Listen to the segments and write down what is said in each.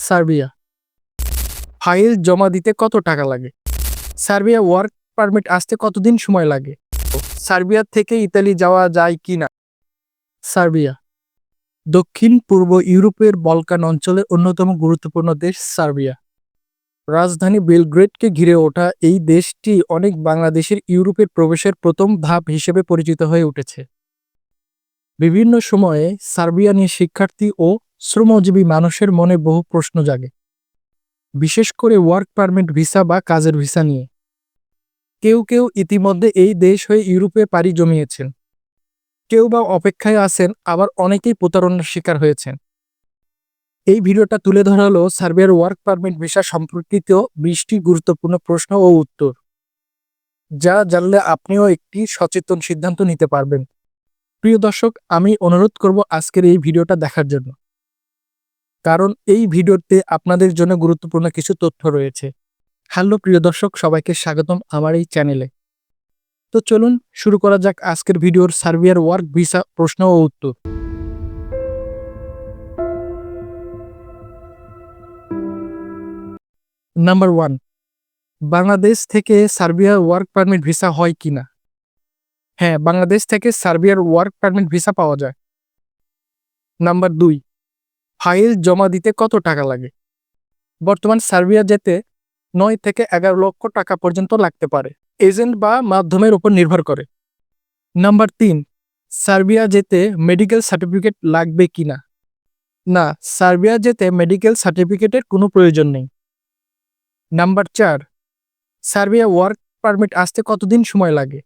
Serbia. File জমা দিতে কত টাকা লাগে? সার্বিয়া ওয়ার্ক পারমিট আসতে কতদিন সময় লাগে? সার্বিয়া থেকে ইতালি যাওয়া যায় কি না? সার্বিয়া। দক্ষিণ, পূর্ব ইউরোপের বলকান অঞ্চলের অন্যতম গুরুত্বপূর্ণ দেশ সার্বিয়া। রাজধানী বেলগ্রেডকে ঘিরে ওঠা এই দেশটি অনেক বাংলাদেশের ইউরোপের প্রবেশের প্রথম ধাপ হিসেবে পরিচিত হয়ে উঠেছে। বিভিন্ন সময়ে সার্বিয়া নিয়ে শিক্ষার্থী ও শ্রমজীবী মানুষের মনে বহু প্রশ্ন জাগে। বিশেষ করে ওয়ার্ক পারমিট ভিসা বা কাজের ভিসা নিয়ে। কেউ কেউ ইতিমধ্যে এই দেশ হয়ে ইউরোপে পাড়ি জমিয়েছেন। কেউ বা অপেক্ষায় আছেন, আবার অনেকেই প্রতারণার শিকার হয়েছেন। এই ভিডিওটা তুলে ধরা হলো সার্বিয়ার ওয়ার্ক পারমিট ভিসা সম্পর্কিত বিশটি গুরুত্বপূর্ণ প্রশ্ন ও উত্তর। যা জানলে আপনিও একটি সচেতন সিদ্ধান্ত নিতে পারবেন। প্রিয় দর্শক, আমি অনুরোধ করব আজকের এই ভিডিওটা দেখার জন্য। কারণ এই ভিডিওতে আপনাদের জন্য গুরুত্বপূর্ণ কিছু তথ্য রয়েছে। হ্যালো, প্রিয় দর্শক, সবাইকে স্বাগতম আমার এই চ্যানেলে। তো চলুন শুরু করা যাক আজকের ভিডিওর সার্বিয়ার ওয়ার্ক, ভিসা, প্রশ্ন ও উত্তর। নাম্বার ওয়ান, বাংলাদেশ থেকে সার্বিয়ার ওয়ার্ক পারমিট ভিসা হয় কিনা? হ্যাঁ বাংলাদেশ থেকে সার্বিয়ার ওয়ার্ক পারমিট ভিসা পাওয়া যায়। নাম্বার দুই ফাইল জমা দিতে কত টাকা লাগে? বর্তমান সার্বিয়া যেতে নয় থেকে এগারো লক্ষ টাকা পর্যন্ত লাগতে পারে। এজেন্ট বা মাধ্যমের উপর নির্ভর করে। নাম্বার তিন, সার্বিয়া যেতে মেডিকেল সার্টিফিকেট লাগবে কি না? না, সার্বিয়া যেতে মেডিকেল সার্টিফিকেটের কোনো প্রয়োজন নেই। নাম্বার চার, সার্বিয়া ওয়ার্ক পারমিট আসতে কতদিন সময় লাগে?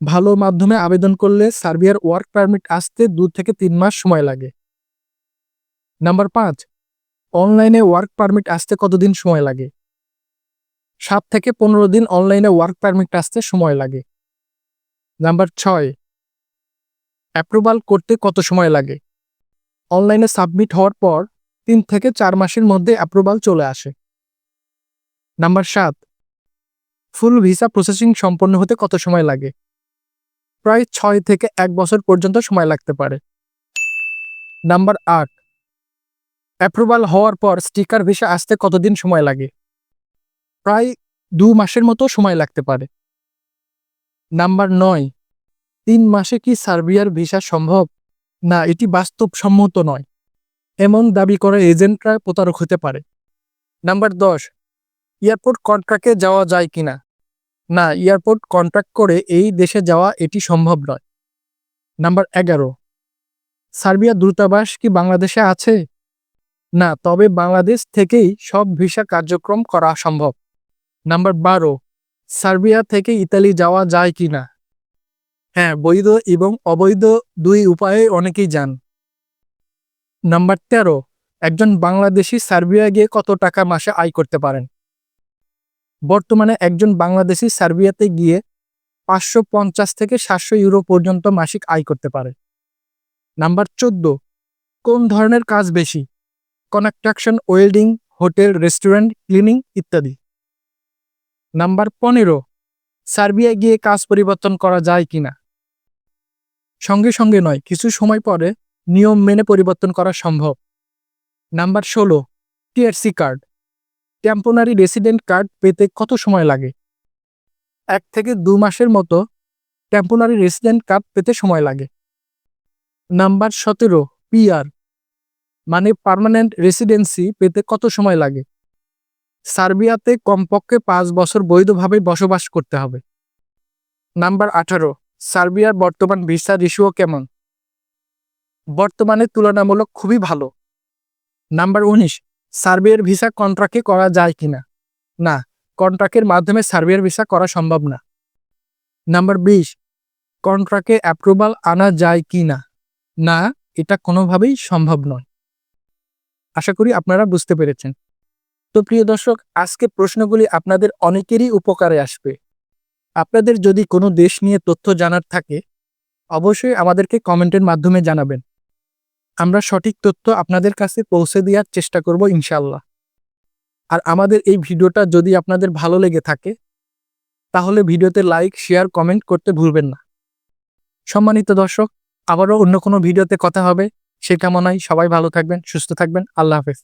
ভালো মাধ্যমে আবেদন করলে সার্বিয়ার ওয়ার্ক পারমিট আসতে দু থেকে তিন মাস সময় লাগে। নাম্বার পাঁচ অনলাইনে ওয়ার্ক পারমিট আসতে কতদিন সময় লাগে? সাত থেকে পনেরো দিন অনলাইনে ওয়ার্ক পারমিট আসতে সময় লাগে। নাম্বার ছয় অ্যাপ্রুভাল করতে কত সময় লাগে? অনলাইনে সাবমিট হওয়ার পর তিন থেকে চার মাসের মধ্যে অ্যাপ্রুভাল চলে আসে। নাম্বার সাত ফুল ভিসা প্রসেসিং সম্পন্ন হতে কত সময় লাগে? প্রায় ছয় থেকে এক বছর পর্যন্ত সময় লাগতে পারে। নাম্বার আট অ্যাপ্রুভাল হওয়ার পর স্টিকার ভিসা আসতে কতদিন সময় লাগে? প্রায় দু মাসের মতো সময় লাগতে পারে। নাম্বার নয়, তিন মাসে কি সার্বিয়ার ভিসা সম্ভব? না, এটি বাস্তবসম্মত নয়। এমন দাবি করে এজেন্টরা প্রতারক হতে পারে। নাম্বার দশ, এয়ারপোর্ট কন্ট্রাক্টে যাওয়া যায় কিনা? না, এয়ারপোর্ট কন্ট্রাক্ট করে এই দেশে যাওয়া এটি সম্ভব নয়। নাম্বার এগারো, সার্বিয়া দূতাবাস কি বাংলাদেশে আছে? না, তবে বাংলাদেশ থেকেই সব ভিসা কার্যক্রম করা সম্ভব। নাম্বার বারো, সার্বিয়া থেকে ইতালি যাওয়া যায় কি না? হ্যাঁ বৈধ এবং অবৈধ দুই উপায়ে অনেকেই যান। নাম্বার তেরো, একজন বাংলাদেশি সার্বিয়া গিয়ে কত টাকা মাসে আয় করতে পারেন? বর্তমানে একজন বাংলাদেশি সার্বিয়াতে গিয়ে পাঁচশো পঞ্চাশ থেকে সাতশো ইউরো পর্যন্ত মাসিক আয় করতে পারে। নাম্বার চোদ্দ, কোন ধরনের কাজ বেশি? Construction, welding, hotel, restaurant, cleaning ইত্যাদি। নাম্বার পনেরো সার্বিয়া গিয়ে কাজ পরিবর্তন করা যায় কিনা? সঙ্গে সঙ্গে নয়, কিছু সময় পরে নিয়ম মেনে পরিবর্তন করা সম্ভব। নাম্বার ষোলো TRC card. Temporary resident card পেতে কত সময় লাগে? এক থেকে দু মাসের মতো টেম্পোনারি রেসিডেন্ট কার্ড পেতে সময় লাগে। নাম্বার সতেরো পিআর মানে পার্মানেন্ট রেসিডেন্সি পেতে কত সময় লাগে? সার্বিয়াতে কমপক্ষে পাঁচ বছর বৈধভাবে বসবাস করতে হবে। নাম্বার আঠারো, সার্বিয়ার বর্তমান ভিসা রিসিও কেমন? বর্তমানে তুলনামূলক খুবই ভালো। নাম্বার উনিশ, সার্বিয়ার ভিসা কন্ট্রাক্টে করা যায় কিনা? না, কন্ট্রাক্টের মাধ্যমে সার্বিয়ার ভিসা করা সম্ভব না। নাম্বার বিশ, কন্ট্রাক্টে অ্যাপ্রুভাল আনা যায় কি না না, এটা কোনোভাবেই সম্ভব নয়। আশা করি আপনারা বুঝতে পেরেছেন। তো প্রিয় দর্শক, আজকে প্রশ্নগুলি আপনাদের অনেকেরই উপকারে আসবে। আপনাদের যদি কোনো দেশ নিয়ে তথ্য জানার থাকে, অবশ্যই আমাদেরকে কমেন্টের মাধ্যমে জানাবেন। আমরা সঠিক তথ্য আপনাদের কাছে পৌঁছে দেওয়ার চেষ্টা করব ইনশাল্লাহ আর আমাদের এই ভিডিওটা যদি আপনাদের ভালো লেগে থাকে, তাহলে ভিডিওতে লাইক, শেয়ার, কমেন্ট করতে ভুলবেন না। সম্মানিত দর্শক, আবারও অন্য কোনো ভিডিওতে কথা হবে। সে কামনায় সবাই ভালো থাকবেন সুস্থ থাকবেন। আল্লাহ হাফেজ।